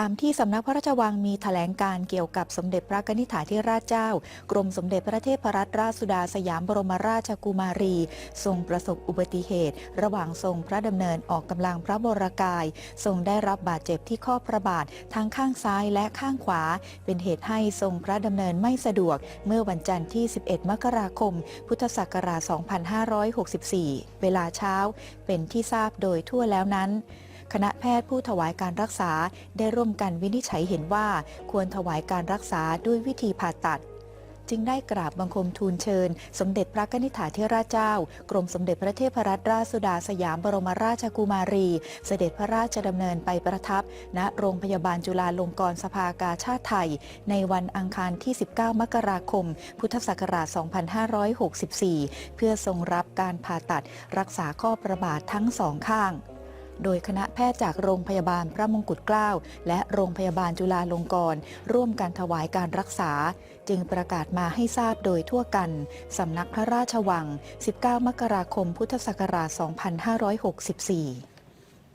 ตามที่สำนักพระราชวังมีแถลงการเกี่ยวกับสมเด็จพระกนิษฐาธิราชเจ้า กรมสมเด็จพระเทพรัตนราชสุดาสยามบรมราชกุมารี ทรงประสบอุบัติเหตุ ระหว่างทรงพระดำเนินออกกำลังพระบรกาย ทรงได้รับบาดเจ็บที่ข้อพระบาททั้งข้างซ้ายและข้างขวา เป็นเหตุให้ทรงพระดำเนินไม่สะดวก เมื่อวันจันทร์ที่ 11 มกราคม พุทธศักราช 2564 เวลาเช้า เป็นที่ทราบโดยทั่วแล้วนั้น คณะแพทย์ผู้ถวายการรักษาได้ร่วมกันวินิจฉัยเห็นว่า ควรถวายการรักษาด้วยวิธีผ่าตัดจึงได้กราบบังคมทูลเชิญ สมเด็จพระกนิษฐาธิราชเจ้า กรมสมเด็จพระเทพรัตนราชสุดาสยามบรมราชกุมารี เสด็จพระราชดำเนินไปประทับ ณโรงพยาบาลจุฬาลงกรณ์สภากาชาติไทย ในวันอังคารที่ 19 มกราคม พุทธศักราช 2564 เพื่อทรงรับการผ่าตัดรักษาข้อประบาททั้งสองข้าง โดยคณะแพทย์จากโรงพยาบาลพระมงกุฎเกล้า และโรงพยาบาลจุฬาลงกรณ์ร่วมกันถวายการรักษา จึงประกาศมาให้ทราบโดยทั่วกัน สำนักพระราชวัง 19 มกราคม พุทธศักราช 2564